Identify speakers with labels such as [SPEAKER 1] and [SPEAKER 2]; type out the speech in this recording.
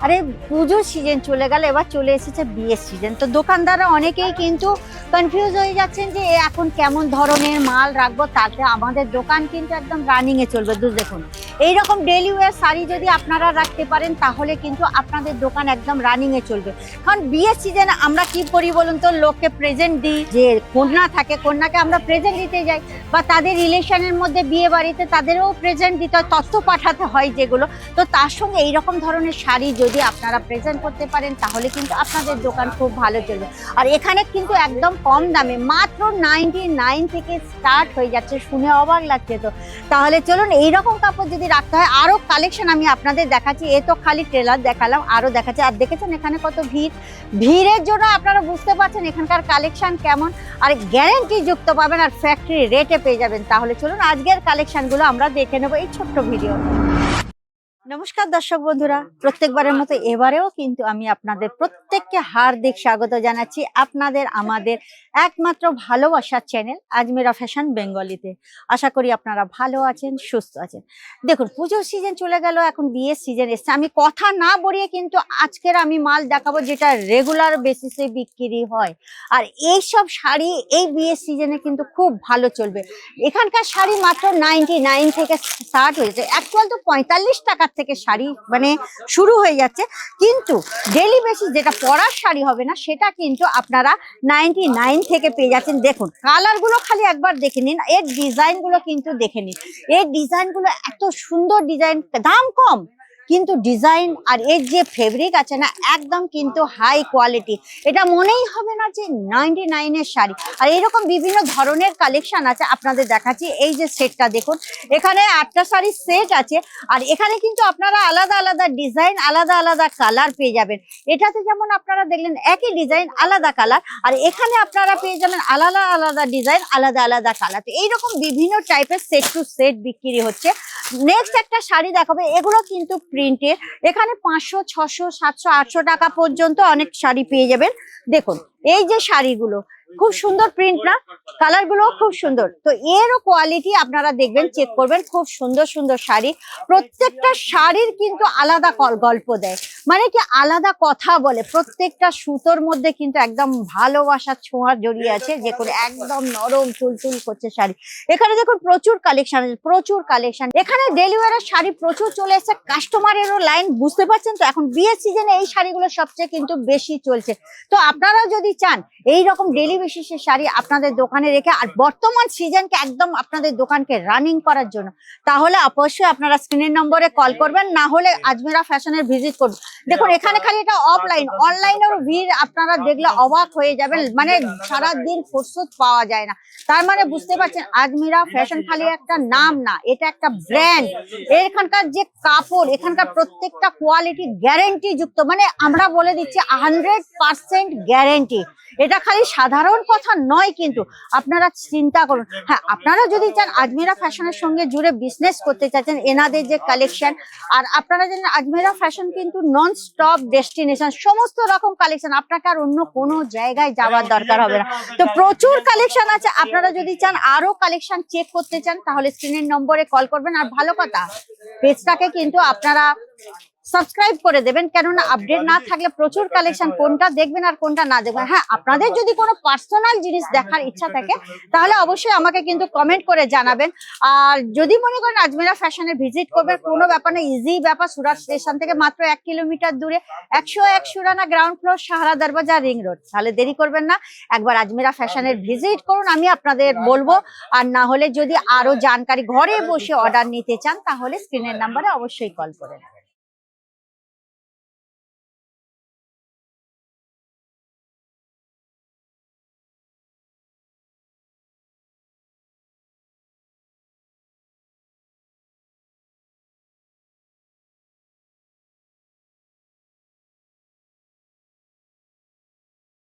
[SPEAKER 1] আরে পুজোর সিজন চলে গেল, এবার চলে এসেছে বিয়ের সিজন তো দোকানদাররা অনেকেই কিন্তু কনফিউজ হয়ে যাচ্ছেন যে এখন কেমন ধরনের মাল রাখব, তাতে আমাদের দোকান কিন্তু একদম রানিংয়ে চলবে দু দেখুন এইরকম ডেলি ওয়ার শাড়ি যদি আপনারা রাখতে পারেন, তাহলে কিন্তু আপনাদের দোকান একদম রানিং এ চলবে। কারণ বিয়ের সিজনে আমরা কি করি বলুন তো? লোককে প্রেজেন্ট দিই, যে কন্যা থাকে, কন্যাকে আমরা প্রেজেন্ট দিতে যাই, বা তাদের রিলেশনের মধ্যে বিয়ে বাড়িতে তাদেরও প্রেজেন্ট দিতে হয়, তথ্য পাঠাতে হয় যেগুলো। তো তার সঙ্গে এইরকম ধরনের শাড়ি যদি আপনারা প্রেজেন্ট করতে পারেন, তাহলে কিন্তু আপনাদের দোকান খুব ভালো চলবে। আর এখানে কিন্তু একদম কম দামে, মাত্র নাইনটি নাইন থেকে স্টার্ট হয়ে যাচ্ছে, শুনে অবাক লাগছে তো। তাহলে চলুন, এইরকম কাপড় যদি রাখতে হয়। আরও কালেকশন আমি আপনাদের দেখাচ্ছি। এ তো খালি ট্রেলার দেখালাম আরও দেখাচ্ছি। আর দেখেছেন এখানে কত ভিড়? ভিড়ের জন্য আপনারা বুঝতে পারছেন এখানকার কালেকশন কেমন। আর গ্যারেন্টি যুক্ত পাবেন আর ফ্যাক্টরি রেটে পেয়ে যাবেন। তাহলে চলুন আজকের কালেকশনগুলো আমরা দেখে নেব এই ছোট্ট ভিডিও নমস্কার দর্শক বন্ধুরা, প্রত্যেকবারের মতো এবারেও কিন্তু আমি আপনাদের প্রত্যেককে হার্দিক স্বাগত জানাচ্ছি আপনাদের, আমাদের একমাত্র ভালোবাসার চ্যানেল আজমেরা ফ্যাশন বেঙ্গলিতে আশা করি আপনারা ভালো আছেন, সুস্থ আছেন। দেখুন, পুজোর সিজন চলে গেল, এখন বিয়ের সিজন এসছে। আমি কথা না বলিয়ে কিন্তু আজকের আমি মাল দেখাবো যেটা রেগুলার বেসিসে বিক্রি হয়। আর এই সব শাড়ি এই বিয়ের সিজনে কিন্তু খুব ভালো চলবে। এখানকার শাড়ি মাত্র নাইনটি নাইন থেকে স্টার্ট হয়েছে। অ্যাকচুয়াল তো পঁয়তাল্লিশ টাকার থেকে শাড়ি মানে শুরু হয়ে যাচ্ছে। কিন্তু ডেলি বেসিস যেটা পরার শাড়ি হবে না, সেটা কিন্তু আপনারা নাইনটি নাইন থেকে পেয়ে যাচ্ছেন। দেখুন কালারগুলো খালি একবার দেখে নিন, এর ডিজাইনগুলো কিন্তু দেখে নিন। এর ডিজাইনগুলো এত সুন্দর ডিজাইন দাম কম। কিন্তু ডিজাইন আর এর যে ফেব্রিক আছে না, একদম কিন্তু হাই কোয়ালিটি এটা মনেই হবে না যে নাইনটি নাইনের শাড়ি। আর এরকম বিভিন্ন ধরনের কালেকশন আছে, আপনাদের দেখাচ্ছি। এই যে সেটটা দেখুন, এখানে আটটা শাড়ির সেট আছে, আর এখানে কিন্তু আপনারা আলাদা আলাদা ডিজাইন আলাদা আলাদা কালার পেয়ে যাবেন। এটাতে যেমন আপনারা দেখলেন, একই ডিজাইন আলাদা কালার আর এখানে আপনারা পেয়ে যাবেন আলাদা আলাদা ডিজাইন আলাদা আলাদা কালার তো এইরকম বিভিন্ন টাইপের সেট টু সেট বিক্রি হচ্ছে। নেক্সট একটা শাড়ি দেখাবো, এগুলো কিন্তু প্রিন্টের এখানে পাঁচশো, ছশো, সাতশো, আটশো টাকা পর্যন্ত অনেক শাড়ি পেয়ে যাবেন। দেখুন, এই যে শাড়িগুলো, খুব সুন্দর প্রিন্ট না? কালারগুলো খুব সুন্দর। তো এরও কোয়ালিটি আপনারা দেখবেন চেক করবেন, খুব সুন্দর সুন্দর শাড়ি। প্রত্যেকটা শাড়ির কিন্তু আলাদা গল্প দেয়। মানে কি আলাদা কথা বলে। প্রত্যেকটা সুতোর মধ্যে কিন্তু একদম ভালোবাসার ছোঁয়া জড়িয়ে আছে। যে করে একদম নরম চুলচুল করছে শাড়ি। এখানে দেখুন প্রচুর কালেকশন প্রচুর কালেকশন এখানে ডেলিভারের শাড়ি প্রচুর চলে এসেছে। কাস্টমারেরও লাইন বুঝতে পারছেন তো? এখন বিয়ের সিজনে এই শাড়িগুলো সবচেয়ে কিন্তু বেশি চলছে। তো আপনারাও যদি চান এই রকম ডেলি বেসিসের শাড়ি আপনাদের দোকানে রেখে, আর বর্তমান সিজনকে একদম আপনাদের দোকানকে রানিং করার জন্য, তাহলে অবশ্যই আপনারা স্ক্রিনের নম্বরে কল করবেন। না হলে আজমেরা ফ্যাশনের ভিজিট করুন। দেখুন এখানে খালি এটা অফলাইন অনলাইনের ভিড় আপনারা দেখলে অবাক হয়ে যাবেন। মানে সারাদিন ফুরসত পাওয়া যায় না। তার মানে বুঝতে পারছেন আজমিরা ফ্যাশন খালি একটা নাম না এটা একটা ব্র্যান্ড এখানকার যে কাপড় এখানকার প্রত্যেকটা কোয়ালিটি গ্যারেন্টি যুক্ত। মানে আমরা বলে দিচ্ছি হান্ড্রেড পার্সেন্ট গ্যারেন্টি এটা খালি সাধারণ কথা নয় কিন্তু। আপনারা চিন্তা করুন। হ্যাঁ আপনারা যদি চান আজমেরা ফ্যাশনের সঙ্গে জুড়ে বিজনেস করতে চাচ্ছেন এনাদের যে কালেকশন আর আপনারা জানেন আজমেরা ফ্যাশন কিন্তু নন স্টপ ডেস্টিনেশন সমস্ত রকম কালেকশন আপনাকে আর অন্য কোনো জায়গায় যাওয়ার দরকার হবে না। তো প্রচুর কালেকশন আছে। আপনারা যদি চান আরও কালেকশন চেক করতে চান, তাহলে স্ক্রিনের নম্বরে কল করবেন। আর ভালো কথা পেজটাকে কিন্তু আপনারা সাবস্ক্রাইব করে দেবেন কেননা আপডেট না থাকলে প্রচুর কালেকশন কোনটা দেখবেন আর কোনটা না দেখবেন। হ্যাঁ আপনাদের যদি কোনো পার্সোনাল জিনিস দেখার ইচ্ছা থাকে তাহলে অবশ্যই আমাকে কিন্তু কমেন্ট করে জানাবেন। আর যদি মনে করেন আজমেরা ফ্যাশনে ভিজিট করবেন কোনো ব্যাপার না ইজি ব্যাপার সুরাট স্টেশন থেকে মাত্র এক কিলোমিটার দূরে একশো এক Surana ground floor Sahara Darwaza ring road তাহলে দেরি করবেন না একবার আজমেরা ফ্যাশনের ভিজিট করুন আমি আপনাদের বলব। আর না হলে যদি আরও জানকারি ঘরে বসে অর্ডার নিতে চান তাহলে স্ক্রিনের নাম্বারে অবশ্যই কল করে নেবেন।